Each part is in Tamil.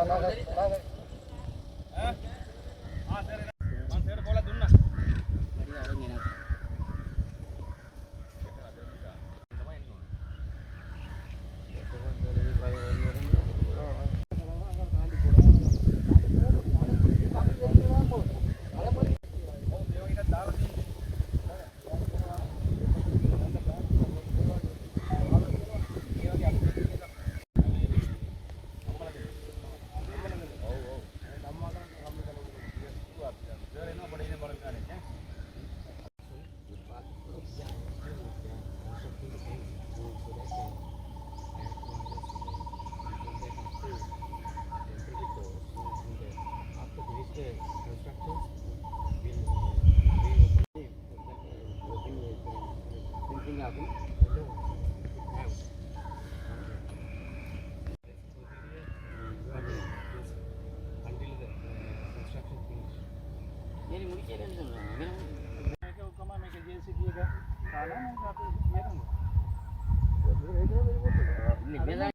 ಸರಿ Ne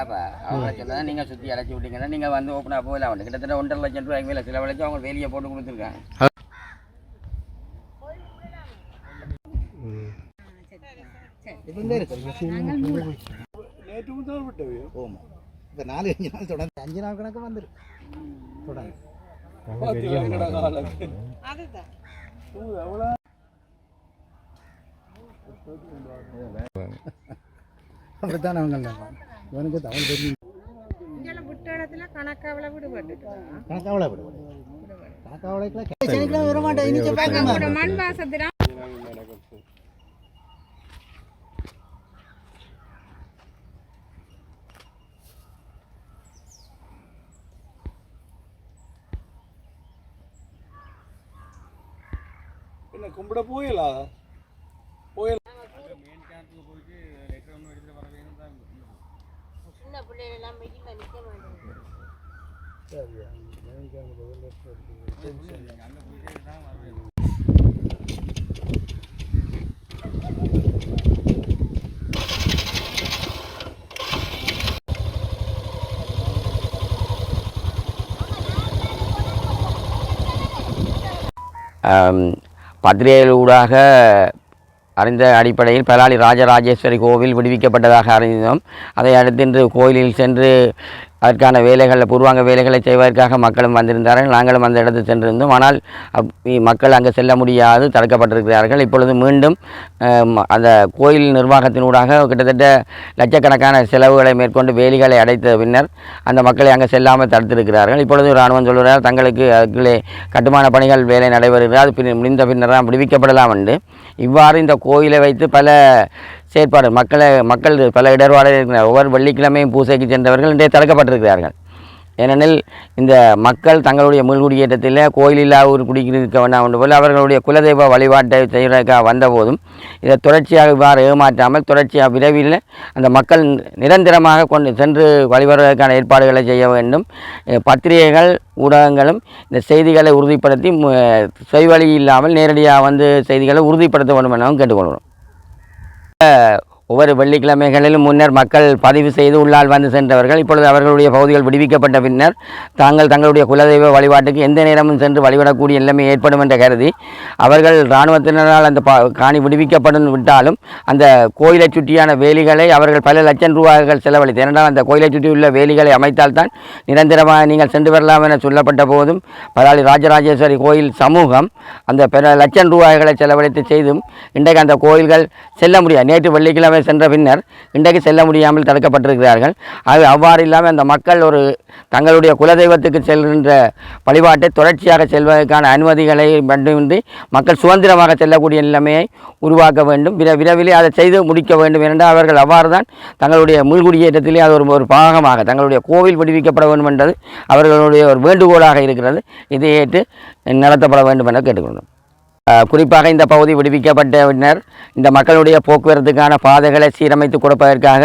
என்னடாப்பா அவங்க சொன்னதை நீங்கள் சுற்றி அடைச்சி விட்டீங்கன்னா நீங்கள் வந்து ஓப்பனாக போகலாம். வந்து கிட்டத்தட்ட ஒன்றரை லட்சம் ரூபாய்க்கு மேலே செலவழிச்சு அவங்க வேலியை போட்டு கொடுத்துருக்காங்க. இப்போ நாலு அஞ்சு நாள் தொடர்ந்து அஞ்சு நாள் கணக்கு வந்துடும் தொடர்ந்து அப்படித்தான் அவங்க இவனுக்கு தமிழ் தெரியும். கணக்காவில் விடுபட்டு கணக்காவளை பார்க்க மண் வாசத்தினா என்ன கும்பிட போயிலா? சின்ன நிற்க மாட்டேங்குது பத்திரிகைகள் ஊடாக அறிந்த அடிப்படையில் பலாலி ராஜராஜேஸ்வரி கோவில் விடுவிக்கப்பட்டதாக அறிந்தோம். அதை அடுத்து இன்று கோயிலில் சென்று அதற்கான வேலைகளை பூர்வாங்க வேலைகளை செய்வதற்காக மக்களும் வந்திருந்தார்கள். நாங்களும் அந்த இடத்துக்கு சென்றிருந்தோம். ஆனால் அப்- இ- மக்கள் அங்கே செல்ல முடியாது தடுக்கப்பட்டிருக்கிறார்கள். இப்பொழுது மீண்டும் அந்த கோயில் நிர்வாகத்தினூடாக கிட்டத்தட்ட லட்சக்கணக்கான செலவுகளை மேற்கொண்டு வேலிகளை அடைத்த பின்னர் அந்த மக்களை அங்கே செல்லாமல் தடுத்திருக்கிறார்கள். இப்பொழுது இராணுவம் சொல்கிறார் தங்களுக்கு அதுக்குள்ளே கட்டுமான பணிகள் வேலை நடைபெறுகிறது. அது பின் முடிந்த பின்னர் தான் விடுவிக்கப்படலாம் என்று. இவ்வாறு இந்த கோயிலை வைத்து பல செயற்பாடு மக்களை மக்கள் பல இடர்பாடுகள் இருக்கிறார் ஒவ்வொரு வெள்ளிக்கிழமையும் பூசைக்கு சென்றவர்கள் இன்றைய தடுக்கப்பட்டிருக்கிறார்கள். ஏனெனில் இந்த மக்கள் தங்களுடைய முள்குடியேற்றத்தில் கோயிலில்லா ஊர் குடியிருக்க வேண்டாம் என்று போல அவர்களுடைய குலதெய்வ வழிபாட்டை செய்வதற்காக வந்தபோதும் இதை தொடர்ச்சியாக இவ்வாறு ஏமாற்றாமல் தொடர்ச்சியாக விரைவில் அந்த மக்கள் நிரந்தரமாக கொண்டு சென்று வழிபடுவதற்கான ஏற்பாடுகளை செய்ய வேண்டும். பத்திரிகைகள் ஊடகங்களும் இந்த செய்திகளை உறுதிப்படுத்தி செய்வழி இல்லாமல் நேரடியாக வந்து செய்திகளை உறுதிப்படுத்த வேண்டும் எனவும் கேட்டுக்கொள்கிறோம். ஒவ்வொரு வெள்ளிக்கிழமைகளிலும் முன்னர் மக்கள் பதிவு செய்து உள்ளால் வந்து சென்றவர்கள் இப்பொழுது அவர்களுடைய பகுதிகள் விடுவிக்கப்பட்ட பின்னர் தாங்கள் தங்களுடைய குலதெய்வ வழிபாட்டுக்கு எந்த நேரமும் சென்று வழிபடக்கூடிய நிலைமை ஏற்படும் என்று கருதி அவர்கள் இராணுவத்தினரால் அந்த பா காணி விடுவிக்கப்படும் விட்டாலும் அந்த கோயிலை சுற்றியான வேலிகளை அவர்கள் பல லட்சம் ரூபாய்கள் செலவழித்து ஏனென்றால் அந்த கோயிலை சுற்றியுள்ள வேலிகளை அமைத்தால்தான் நிரந்தரமாக நீங்கள் சென்று வரலாம் என சொல்லப்பட்ட போதும் பலாலி ராஜராஜேஸ்வரி கோயில் சமூகம் அந்த பல லட்சம் ரூபாய்களை செலவழித்து செய்தும் இன்றைக்கு அந்த கோயில்கள் செல்ல முடியாது. நேற்று வெள்ளிக்கிழமை சென்ற பின்னர் இன்றைக்கு செல்ல முடியாமல் தடுக்கப்பட்டிருக்கிறார்கள். அது அவ்வாறு இல்லாமல் அந்த மக்கள் ஒரு தங்களுடைய குலதெய்வத்துக்கு செல்கின்ற வழிபாட்டை தொடர்ச்சியாக செல்வதற்கான அனுமதிகளை மட்டுமின்றி மக்கள் சுதந்திரமாக செல்லக்கூடிய நிலைமையை உருவாக்க வேண்டும். விர விரைவிலே அதை செய்து முடிக்க வேண்டும் என்றால் அவர்கள் அவ்வாறு தான் தங்களுடைய முள்குடியேற்றத்திலே அது ஒரு ஒரு பாகமாக தங்களுடைய கோவில் விடுவிக்கப்பட வேண்டும் என்பது அவர்களுடைய ஒரு வேண்டுகோளாக இருக்கிறது. இதை ஏற்று நடத்தப்பட வேண்டும் என கேட்டுக்கொண்டோம் குறிப்பாக இந்த பகுதி விடுவிக்கப்பட்ட பின்னர் இந்த மக்களுடைய போக்குவரத்துக்கான பாதைகளை சீரமைத்து கொடுப்பதற்காக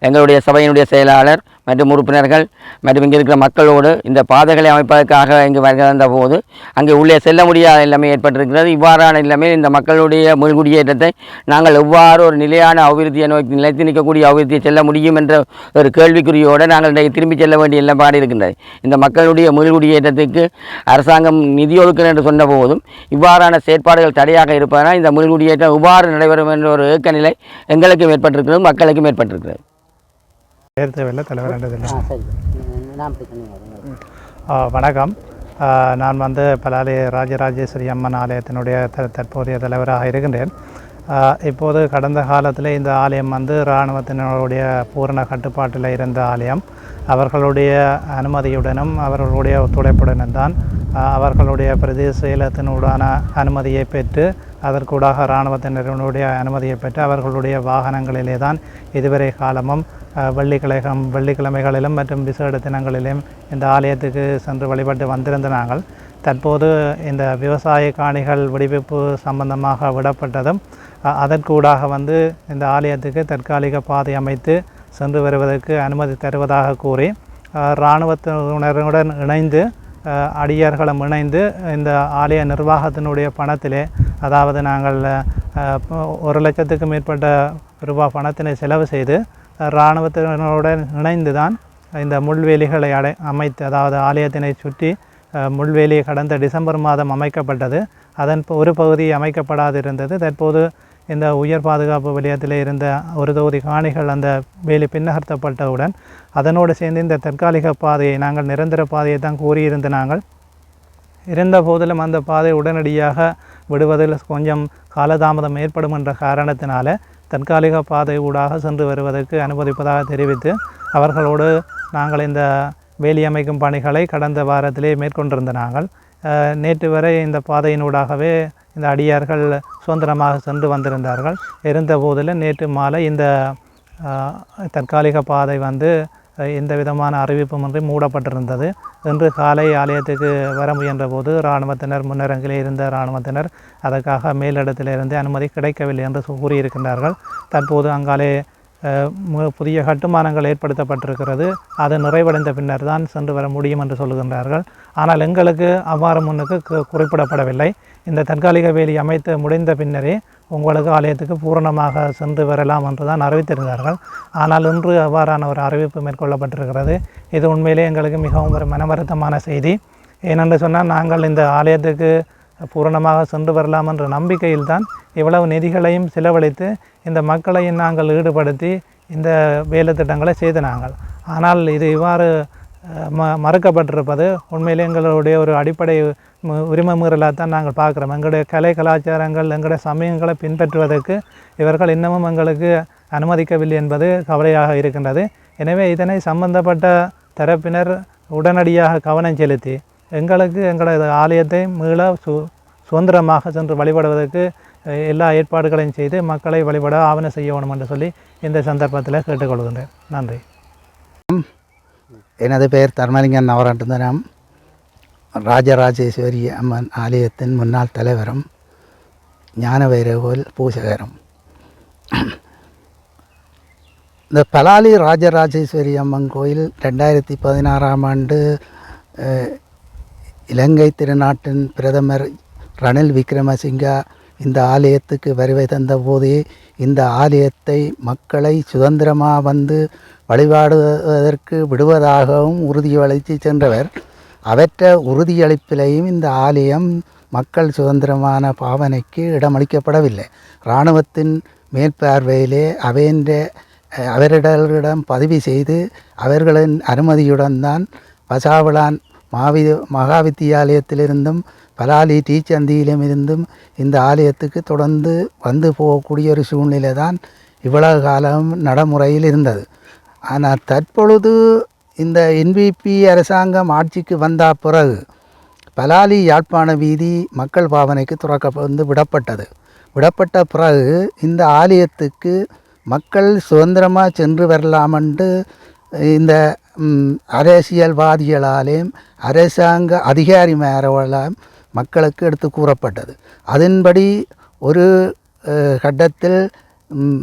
எங்களுடைய சபையினுடைய செயலாளர் மற்றும் உறுப்பினர்கள் மற்றும் இங்கே இருக்கிற மக்களோடு இந்த பாதைகளை அமைப்பதற்காக இங்கு வருகிற போது அங்கே உள்ளே செல்ல முடியாத நிலைமை ஏற்பட்டிருக்கிறது. இவ்வாறான நிலைமையில் இந்த மக்களுடைய மீள்குடியேற்றத்தை நாங்கள் எவ்வாறு ஒரு நிலையான அபிவிருத்தியை நோக்கி நிலைத்து நிற்கக்கூடிய அபிவிருத்தியை செல்ல முடியும் என்ற ஒரு கேள்விக்குறியோடு நாங்கள் இன்றைக்கு திரும்பி செல்ல வேண்டிய நிலைப்பாடு இருக்கின்றது. இந்த மக்களுடைய மீள்குடியேற்றத்துக்கு அரசாங்கம் நிதி ஒதுக்கணும் என்று சொன்ன போதும் இவ்வாறான செயற்பாடுகள் தடையாக இருப்பதனால் இந்த மீள்குடியேற்றம் இவ்வாறு நடைபெறும் என்ற ஒரு ஏக்க நிலை எங்களுக்கும் ஏற்பட்டிருக்கிறது மக்களுக்கும் ஏற்பட்டிருக்கிறது. பேர் தேவையில்லை தலைவர் என்றதில்லை வணக்கம். நான் வந்து பலாலி ராஜராஜேஸ்வரி அம்மன் ஆலயத்தினுடைய தற்போதைய தலைவராக இருக்கின்றேன். இப்போது கடந்த காலத்தில் இந்த ஆலயம் வந்து இராணுவத்தினருடைய பூரண கட்டுப்பாட்டில் இருந்த ஆலயம். அவர்களுடைய அனுமதியுடனும் அவர்களுடைய ஒத்துழைப்புடனும் தான் அவர்களுடைய பிரதேச செயலகத்தினுடான அனுமதியை பெற்று அதற்கூடாக இராணுவத்தினருடைய அனுமதியை பெற்று அவர்களுடைய வாகனங்களிலே தான் இதுவரை காலமும் வெள்ளிக்கிழகம் வெள்ளிக்கிழமைகளிலும் மற்றும் விசேட தினங்களிலும் இந்த ஆலயத்துக்கு சென்று வழிபட்டு வந்திருந்த நாங்கள் தற்போது இந்த விவசாய காணிகள் விடுவிப்பு சம்பந்தமாக விடப்பட்டதும் அதற்கூடாக வந்து இந்த ஆலயத்துக்கு தற்காலிக பாதை அமைத்து சென்று வருவதற்கு அனுமதி தருவதாக கூறி இராணுவத்தினருடன் இணைந்து அடியர்களும் அடியார்களும் இணைந்து இந்த ஆலய நிர்வாகத்தினுடைய பணத்திலே அதாவது நாங்கள் ஒரு லட்சத்துக்கு மேற்பட்ட ரூபாய் பணத்தினை செலவு செய்து இராணுவத்தினருடன் இணைந்து தான் இந்த முள்வேலிகளை அடை அமைத்து அதாவது ஆலயத்தினை சுற்றி முள்வேலி கடந்த டிசம்பர் மாதம் அமைக்கப்பட்டது. அதன் ஒரு பகுதி அமைக்கப்படாதிருந்தது. தற்போது இந்த உயர் பாதுகாப்பு வலயத்தில் இருந்த ஒரு தொகுதி காணிகள் அந்த வேலி பின்னகர்த்தப்பட்டவுடன் அதனோடு சேர்ந்து இந்த தற்காலிக பாதையை நாங்கள் நிரந்தர பாதையை தான் கூறியிருந்த நாங்கள் இருந்த போதிலும் அந்த பாதை உடனடியாக விடுவதில் கொஞ்சம் காலதாமதம் ஏற்படும் என்ற காரணத்தினால தற்காலிக பாதை ஊடாக சென்று வருவதற்கு அனுமதிப்பதாக தெரிவித்து அவர்களோடு நாங்கள் இந்த வேலி அமைக்கும் பணிகளை கடந்த வாரத்திலே மேற்கொண்டிருந்த நாங்கள். நேற்று வரை இந்த பாதையினூடாகவே இந்த அடியார்கள் சுதந்திரமாக சென்று வந்திருந்தார்கள். இருந்த போதிலும் நேற்று மாலை இந்த தற்காலிக பாதை வந்து எந்த விதமான அறிவிப்புமின்றி மூடப்பட்டிருந்தது. இன்று காலை ஆலயத்துக்கு வர முயன்ற போது இராணுவத்தினர் முன்னரங்கிலே இருந்த இராணுவத்தினர் அதற்காக மேலிடத்திலிருந்து அனுமதி கிடைக்கவில்லை என்று கூறியிருக்கின்றார்கள். தற்போது அங்காலே புதிய கட்டுமானங்கள் ஏற்படுத்தப்பட்டிருக்கிறது. அது நிறைவடைந்த பின்னர் தான் சென்று வர முடியும் என்று சொல்லுகின்றார்கள். ஆனால் எங்களுக்கு அவ்வாறு முன்னுக்கு குறிப்பிடப்படவில்லை. இந்த தற்காலிக வேலி அமைத்து முடிந்த பின்னரே உங்களுக்கு ஆலயத்துக்கு பூரணமாக சென்று வரலாம் என்று தான் அறிவித்திருந்தார்கள். ஆனால் இன்று அவ்வாறான ஒரு அறிவிப்பு மேற்கொள்ளப்பட்டிருக்கிறது. இது உண்மையிலே எங்களுக்கு மிகவும் ஒரு மனவருத்தமான செய்தி. ஏனென்று சொன்னால் நாங்கள் இந்த ஆலயத்துக்கு பூரணமாக சென்று வரலாம் என்ற நம்பிக்கையில் தான் இவ்வளவு நிதிகளையும் செலவழித்து இந்த மக்களையும் நாங்கள் ஈடுபடுத்தி இந்த வேலை திட்டங்களை செய்து நாங்கள். ஆனால் இது இவ்வாறு ம மறுக்கப்பட்டிருப்பது உண்மையிலே எங்களுடைய ஒரு அடிப்படை மு- உரிமை மீறலாக தான் நாங்கள் பார்க்குறோம். எங்களுடைய கலை கலாச்சாரங்கள் எங்களுடைய சமயங்களை பின்பற்றுவதற்கு இவர்கள் இன்னமும் எங்களுக்கு அனுமதிக்கவில்லை என்பது கவலையாக இருக்கின்றது. எனவே இதனை சம்பந்தப்பட்ட தரப்பினர் உடனடியாக கவனம் செலுத்தி எங்களுக்கு எங்களது ஆலயத்தை மீள சு சுதந்திரமாக சென்று வழிபடுவதற்கு எல்லா ஏற்பாடுகளையும் செய்து மக்களை வழிபட ஆவணம் செய்ய வேணும் என்று சொல்லி இந்த சந்தர்ப்பத்தில் கேட்டுக்கொள்கின்றேன். நன்றி. எனது பெயர் தர்மலிங்கன் நவராட்டுந்தனம் ராஜராஜேஸ்வரி அம்மன் ஆலயத்தின் முன்னாள் தலைவரும் ஞானவைரகோல் பூசகரும். இந்த பலாலி ராஜராஜேஸ்வரி அம்மன் கோயில் ரெண்டாயிரத்தி பதினாறாம் ஆண்டு இலங்கை திருநாட்டின் பிரதமர் ரணில் விக்ரமசிங்கா இந்த ஆலயத்துக்கு வருகை தந்தபோதே இந்த ஆலயத்தை மக்களை சுதந்திரமாக வந்து வழிபாடுவதற்கு விடுவதாகவும் உறுதியளித்து சென்றவர். அவற்ற உறுதியளிப்பிலையும் இந்த ஆலயம் மக்கள் சுதந்திரமான பாவனைக்கு இடமளிக்கப்படவில்லை. இராணுவத்தின் மேற்பார்வையிலே அவையின்ற அவரிடர்களிடம் பதிவு செய்து அவர்களின் அனுமதியுடன் தான் பசாவளான் மாவி மகா வித்தியாலயத்திலிருந்தும் பலாலி டீச்சந்தியிலும் இருந்தும் இந்த ஆலயத்துக்கு தொடர்ந்து வந்து போகக்கூடிய ஒரு சூழ்நிலை தான் இவ்வளவு காலம் நடைமுறையில் இருந்தது. ஆனால் தற்பொழுது இந்த என்பிபி அரசாங்கம் ஆட்சிக்கு வந்த பிறகு பலாலி யாழ்ப்பாண வீதி மக்கள் பாவனைக்கு துறக்க வந்து விடப்பட்டது. விடப்பட்ட பிறகு இந்த ஆலயத்துக்கு மக்கள் சுதந்திரமாக சென்று வரலாமென்று இந்த அரசியல்வாதிகளாலேயும் அரசாங்க அதிகாரிமார்களாலும் மக்களுக்கு எடுத்து கூறப்பட்டது. அதன்படி ஒரு கட்டத்தில்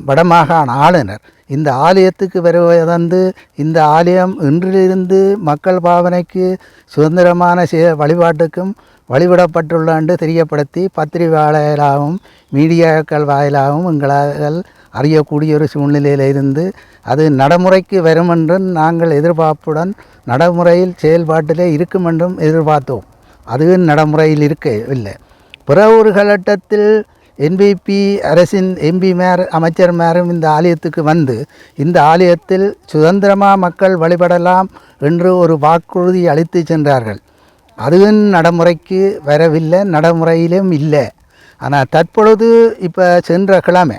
வடமாகாண ஆளுநர் இந்த ஆலயத்துக்கு வருவதந்து இந்த ஆலயம் இன்றிலிருந்து மக்கள் பாவனைக்கு சுதந்திரமான சே வழிபாட்டுக்கும் வழிபடப்பட்டுள்ள என்று தெரியப்படுத்தி பத்திரிகையாளர்களாகவும் மீடியாக்கள் வாயிலாகவும் எங்களால் அறியக்கூடிய ஒரு சூழ்நிலையில் இருந்து அது நடைமுறைக்கு வரும் என்றும் நாங்கள் எதிர்பார்ப்புடன் நடைமுறையில் செயல்பாட்டிலே இருக்கும் என்றும் எதிர்பார்த்தோம். அதுவும் நடைமுறையில் இருக்கவில்லை. பிற ஒரு காலகட்டத்தில் என்பிபி அரசின் எம்பி மேர் அமைச்சர் மேரும் இந்த ஆலயத்துக்கு வந்து இந்த ஆலயத்தில் சுதந்திரமாக மக்கள் வழிபடலாம் என்று ஒரு வாக்குறுதி அளித்து சென்றார்கள். அதுவும் நடைமுறைக்கு வரவில்லை நடைமுறையிலும் இல்லை. ஆனால் தற்பொழுது இப்போ சென்ற கிழமை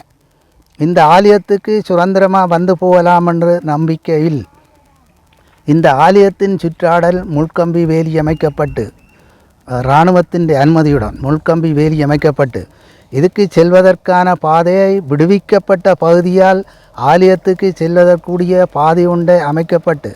இந்த ஆலயத்துக்கு சுதந்திரமாக வந்து போகலாம் என்ற நம்பிக்கையில் இந்த ஆலயத்தின் சுற்றாடல் முள்கம்பி வேலி அமைக்கப்பட்டு இராணுவத்தின் அனுமதியுடன் முள்கம்பி வேலி அமைக்கப்பட்டு இதுக்கு செல்வதற்கான பாதையை விடுவிக்கப்பட்ட பகுதியால் ஆலயத்துக்கு செல்வதற்குரிய பாதை ஒன்றை அமைக்கப்பட்டு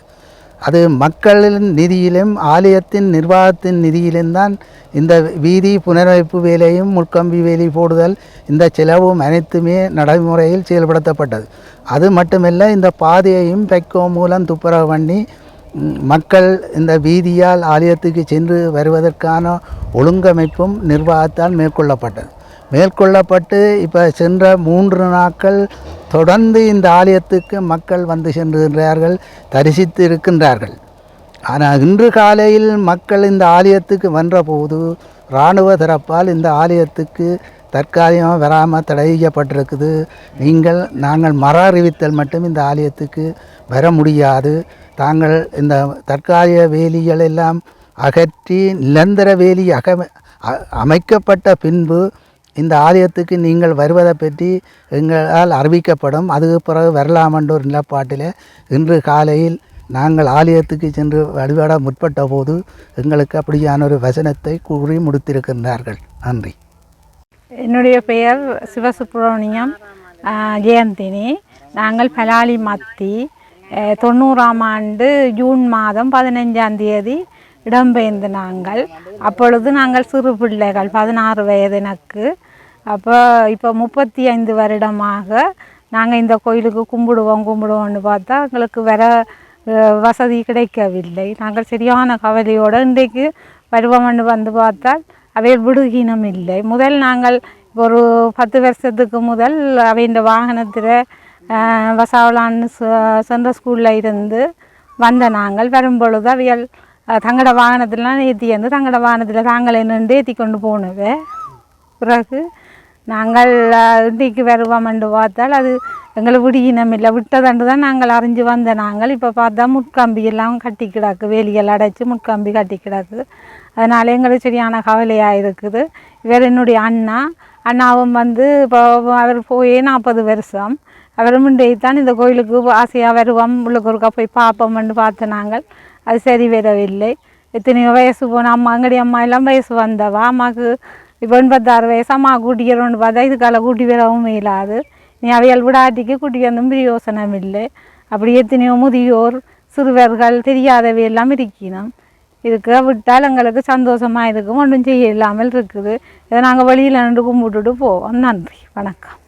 அது மக்களின் நிதியிலும் ஆலயத்தின் நிர்வாகத்தின் நிதியிலும் தான் இந்த வீதி புனரமைப்பு வேலையும் முட்கம்பி வேலி போடுதல் இந்த செலவும் அனைத்துமே நடைமுறையில் செயல்படுத்தப்பட்டது. அது மட்டுமல்ல இந்த பாதையையும் பெக்கோ மூலம் துப்புரவு பண்ணி மக்கள் இந்த வீதியால் ஆலயத்துக்கு சென்று வருவதற்கான ஒழுங்கமைப்பும் நிர்வாகத்தால் மேற்கொள்ளப்பட்டது. மேற்கொள்ளப்பட்டு இப்போ சென்ற மூன்று நாட்கள் தொடர்ந்து இந்த ஆலயத்துக்கு மக்கள் வந்து சென்றுகின்றார்கள் தரிசித்து இருக்கின்றார்கள். ஆனால் இன்று காலையில் மக்கள் இந்த ஆலயத்துக்கு வந்தபோது இராணுவ தரப்பால் இந்த ஆலயத்துக்கு தற்காலிகமாக வராமல் தடை செய்யப்பட்டிருக்குது. நீங்கள் நாங்கள் மர அறிவித்தல் மட்டும் இந்த ஆலயத்துக்கு வர முடியாது. தாங்கள் இந்த தற்காலிக வேலிகள் எல்லாம் அகற்றி நிரந்தர வேலி அக அ- அமைக்கப்பட்ட பின்பு இந்த ஆலயத்துக்கு நீங்கள் வருவதை பற்றி எங்களால் அறிவிக்கப்படும். அதுக்கு பிறகு வரலாம் நிலப்பாட்டில் இன்று காலையில் நாங்கள் ஆலயத்துக்கு சென்று வழிபாட முற்பட்ட போது எங்களுக்கு அப்படியான ஒரு வசனத்தை கூறி முடித்திருக்கின்றார்கள். நன்றி. என்னுடைய பெயர் சிவசுப்ரமணியம் ஜெயந்தினி. நாங்கள் பலாலி மத்தி தொண்ணூறாம் ஆண்டு ஜூன் மாதம் பதினஞ்சாம் தேதி இடம்பெயர்ந்து நாங்கள். அப்பொழுது நாங்கள் சிறு பிள்ளைகள் பதினாறு வயது எனக்கு. அப்போ இப்போ முப்பத்தி ஐந்து வருடமாக நாங்கள் இந்த கோயிலுக்கு கும்பிடுவோம் கும்பிடுவோம்னு பார்த்தா எங்களுக்கு வர வசதி கிடைக்கவில்லை. நாங்கள் சரியான கவலையோடு இன்றைக்கு வருவோம்னு வந்து பார்த்தால் அவை விடுகினம் இல்லை. முதல் நாங்கள் ஒரு பத்து வருஷத்துக்கு முதல் அவையின் வாகனத்தில் வசாவலான்னு சென்ற ஸ்கூலில் இருந்து வந்த நாங்கள். வரும்பொழுது அவைகள் தங்களோட வாகனத்திலாம் ஏற்றி வந்து தங்களோட வாகனத்தில் தாங்களே நின்று ஏற்றி கொண்டு போனவே. பிறகு நாங்கள் இன்றைக்கு வருவோம்ண்டு பார்த்தால் அது எங்களை விடியினம் இல்லை. விட்டதண்டு தான் நாங்கள் அறிஞ்சு வந்த நாங்கள். இப்போ பார்த்தா முட்கம்பி எல்லாம் கட்டி கிடக்கு வேலிகள் அடைச்சி முட்கம்பி கட்டி கிடக்கு. அதனால் எங்களுக்கு சரியான கவலையாக இருக்குது. இவர் என்னுடைய அண்ணா. அண்ணாவும் வந்து இப்போ அவர் போய் நாற்பது வருஷம். அவர் தான் இந்த கோயிலுக்கு ஆசையாக வருவோம். உள்ளுக்கு ஒருக்கா போய் பார்ப்போம்னு பார்த்து நாங்கள். அது சரி வரவில்லை. எத்தனையோ வயசு போன அம்மா அங்கடி அம்மா எல்லாம் வயசு வந்தவா? அம்மாவுக்கு இப்போ எண்பத்தாறு வயசு. அம்மா கூட்டிக்கிறோன்னு பார்த்தா இதுக்கால கூட்டி வரவும் இல்லாது நீ அவையால் விடாட்டிக்கு கூட்டி வந்தும் பிரயோசனம் இல்லை. அப்படி எத்தனையோ முதியோர் சிறுவர்கள் தெரியாதவை எல்லாம் இருக்கணும் இருக்க விட்டால் எங்களுக்கு சந்தோஷமாக இருக்கும். ஒன்றும் செய்ய இல்லாமல் இருக்குது. இதை நாங்கள் வழியில் நின்று கும்பிட்டுட்டு போவோம். நன்றி. வணக்கம்.